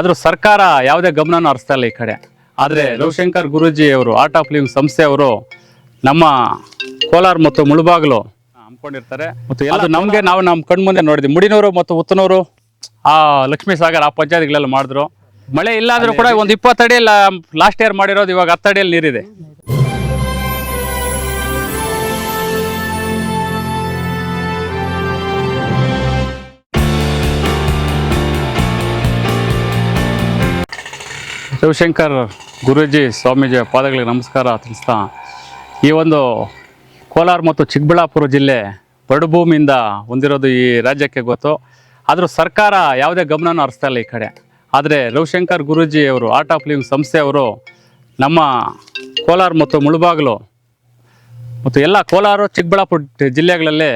ಆದರೂ ಸರ್ಕಾರ ಯಾವುದೇ ಗಮನನೂ ಹರಿಸ್ತಾ ಇಲ್ಲ ಈ ಕಡೆ. ಆದರೆ ರವಿಶಂಕರ್ ಗುರೂಜಿ ಅವರು ಆರ್ಟ್ ಆಫ್ ಲಿವಿಂಗ್ ಸಂಸ್ಥೆಯವರು ನಮ್ಮ ಕೋಲಾರ ಮತ್ತು ಮುಳುಬಾಗಿಲು ಹಮ್ಮಿಕೊಂಡಿರ್ತಾರೆ. ಮತ್ತು ಎಲ್ಲ ನಮಗೆ ನಾವು ನಮ್ಮ ಕಣ್ಮುಂದೆ ನೋಡಿದ್ವಿ ಮುಡಿನೂರು ಮತ್ತು ಉತ್ತನೂರು ಆ ಲಕ್ಷ್ಮೀ ಸಾಗರ್ ಆ ಪಂಚಾಯತ್ಗಳೆಲ್ಲ ಮಾಡಿದ್ರು. ಮಳೆ ಇಲ್ಲ ಕೂಡ ಒಂದು ಇಪ್ಪತ್ತಡಿ ಲಾಸ್ಟ್ ಇಯರ್ ಮಾಡಿರೋದು ಇವಾಗ ಹತ್ತಡಿಯಲ್ಲಿ ನೀರಿದೆ. ಶಿವಶಂಕರ್ ಗುರೂಜಿ ಸ್ವಾಮೀಜಿ ಪಾದಗಳಿಗೆ ನಮಸ್ಕಾರ ತಿಳಿಸ್ತಾ, ಈ ಒಂದು ಕೋಲಾರ ಮತ್ತು ಚಿಕ್ಕಬಳ್ಳಾಪುರ ಜಿಲ್ಲೆ ಬಡಭೂಮಿಯಿಂದ ಹೊಂದಿರೋದು ಈ ರಾಜ್ಯಕ್ಕೆ ಗೊತ್ತು. ಆದರೂ ಸರ್ಕಾರ ಯಾವುದೇ ಗಮನನೂ ಹರಿಸ್ತಾ ಈ ಕಡೆ. ಆದರೆ ರವಿಶಂಕರ್ ಗುರೂಜಿ ಅವರು ಆರ್ಟ್ ಆಫ್ ಲಿವಿಂಗ್ ಸಂಸ್ಥೆಯವರು ನಮ್ಮ ಕೋಲಾರ ಮತ್ತು ಮುಳುಬಾಗಿಲು ಮತ್ತು ಎಲ್ಲ ಕೋಲಾರ, ಚಿಕ್ಕಬಳ್ಳಾಪುರ ಜಿಲ್ಲೆಗಳಲ್ಲಿ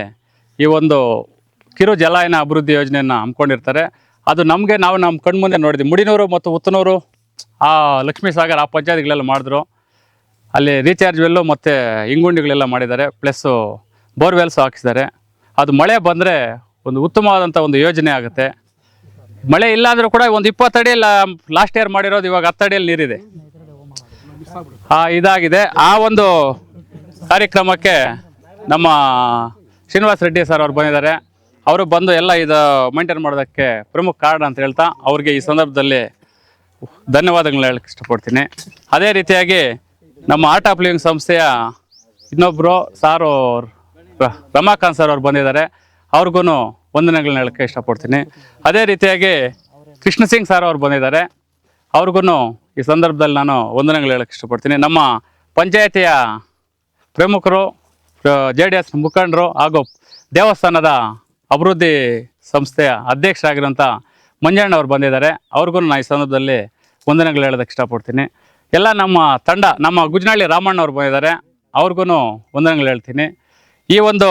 ಈ ಒಂದು ಕಿರು ಜಲಾಯನ ಅಭಿವೃದ್ಧಿ ಯೋಜನೆಯನ್ನು ಹಮ್ಮಿಕೊಂಡಿರ್ತಾರೆ. ಅದು ನಮಗೆ ನಾವು ನಮ್ಮ ಕಣ್ಮುಂದೆ ನೋಡಿದ್ವಿ. ಮುಡಿನೂರು ಮತ್ತು ಉತ್ತನೂರು ಆ ಲಕ್ಷ್ಮೀ ಸಾಗರ್ ಆ ಪಂಚಾಯತ್ಗಳೆಲ್ಲ ಮಾಡಿದ್ರು. ಅಲ್ಲಿ ರೀಚಾರ್ಜ್ ವೆಲ್ಲು ಮತ್ತು ಇಂಗುಂಡಿಗಳೆಲ್ಲ ಮಾಡಿದ್ದಾರೆ. ಪ್ಲಸ್ಸು ಬೋರ್ವೆಲ್ಸ್ ಹಾಕಿಸಿದ್ದಾರೆ. ಅದು ಮಳೆ ಬಂದರೆ ಒಂದು ಉತ್ತಮವಾದಂಥ ಒಂದು ಯೋಜನೆ ಆಗುತ್ತೆ. ಮಳೆ ಇಲ್ಲ ಅಂದರೂ ಕೂಡ ಒಂದು ಇಪ್ಪತ್ತಡಿ ಲಾಸ್ಟ್ ಇಯರ್ ಮಾಡಿರೋದು ಇವಾಗ ಹತ್ತಡಿಯಲ್ಲಿ ನೀರಿದೆ. ಇದಾಗಿದೆ. ಆ ಒಂದು ಕಾರ್ಯಕ್ರಮಕ್ಕೆ ನಮ್ಮ ಶ್ರೀನಿವಾಸ್ ರೆಡ್ಡಿ ಸರ್ ಅವ್ರು ಬಂದಿದ್ದಾರೆ. ಅವರು ಬಂದು ಎಲ್ಲ ಇದು ಮೇಂಟೈನ್ ಮಾಡೋದಕ್ಕೆ ಪ್ರಮುಖ ಕಾರಣ ಅಂತ ಹೇಳ್ತಾ ಅವ್ರಿಗೆ ಈ ಸಂದರ್ಭದಲ್ಲಿ ಧನ್ಯವಾದಗಳನ್ನ ಹೇಳಕ್ಕೆ ಇಷ್ಟಪಡ್ತೀನಿ. ಅದೇ ರೀತಿಯಾಗಿ ನಮ್ಮ ಆರ್ಟ್ ಆಫ್ ಲಿವಿಂಗ್ ಸಂಸ್ಥೆಯ ಇನ್ನೊಬ್ಬರು ಸಾರು ರಮಾಕಾಂತ್ ಸರ್ ಅವ್ರು ಬಂದಿದ್ದಾರೆ. ಅವ್ರಿಗೂ ವಂದನೆಗಳನ್ನ ಹೇಳಕ್ಕೆ ಇಷ್ಟಪಡ್ತೀನಿ. ಅದೇ ರೀತಿಯಾಗಿ ಕೃಷ್ಣ ಸಿಂಗ್ ಸರ್ ಅವ್ರು ಬಂದಿದ್ದಾರೆ. ಅವ್ರಿಗೂ ಈ ಸಂದರ್ಭದಲ್ಲಿ ನಾನು ವಂದನೆಗಳು ಹೇಳಕ್ಕೆ ಇಷ್ಟಪಡ್ತೀನಿ. ನಮ್ಮ ಪಂಚಾಯತಿಯ ಪ್ರಮುಖರು ಜೆ ಡಿ ಎಸ್ ಮುಖಂಡರು ಹಾಗೂ ದೇವಸ್ಥಾನದ ಅಭಿವೃದ್ಧಿ ಸಂಸ್ಥೆಯ ಅಧ್ಯಕ್ಷರಾಗಿರೋಂಥ ಮಂಜಣ್ಣ ಅವರು ಬಂದಿದ್ದಾರೆ. ಅವ್ರಿಗೂ ನಾನು ಈ ಸಂದರ್ಭದಲ್ಲಿ ವಂದನೆಗಳು ಹೇಳೋದಕ್ಕೆ ಇಷ್ಟಪಡ್ತೀನಿ. ಎಲ್ಲ ನಮ್ಮ ತಂಡ ನಮ್ಮ ಗುಜನಹಳ್ಳಿ ರಾಮಣ್ಣ ಅವರು ಬಂದಿದ್ದಾರೆ. ಅವ್ರಿಗೂ ವಂದನೆಗಳು ಹೇಳ್ತೀನಿ. ಈ ಒಂದು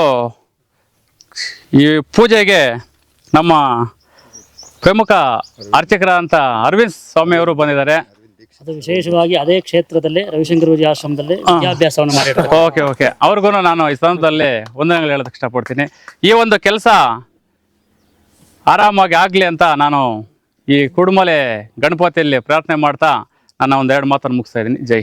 ಈ ಪೂಜೆಗೆ ನಮ್ಮ ಪ್ರಮುಖ ಅರ್ಚಕರಾದಂಥ ಅರವಿಂದ್ ಸ್ವಾಮಿ ಅವರು ಬಂದಿದ್ದಾರೆ. ಅದು ವಿಶೇಷವಾಗಿ ಅದೇ ಕ್ಷೇತ್ರದಲ್ಲಿ ರವಿಶಂಕರ್ ಗುರುಜಿ ಆಶ್ರಮದಲ್ಲಿ ವಿದ್ಯಾಭ್ಯಾಸವನ್ನು ಮಾಡಿದ್ದಾರೆ ಓಕೆ ಓಕೆ. ಅವ್ರಿಗೂ ನಾನು ಈ ಸಂದರ್ಭದಲ್ಲಿ ವಂದನೆಗಳು ಹೇಳೋದಕ್ಕೆ ಇಷ್ಟಪಡ್ತೀನಿ. ಈ ಒಂದು ಕೆಲಸ ಆರಾಮಾಗಿ ಆಗಲಿ ಅಂತ ನಾನು ಈ ಕುಡುಮಲೆ ಗಣಪತಿಯಲ್ಲಿ ಪ್ರಾರ್ಥನೆ ಮಾಡ್ತಾ ನನ್ನ ಒಂದೆರಡು ಮಾತನ್ನು ಮುಗಿಸ್ತಾ ಇದ್ದೀನಿ. ಜೈ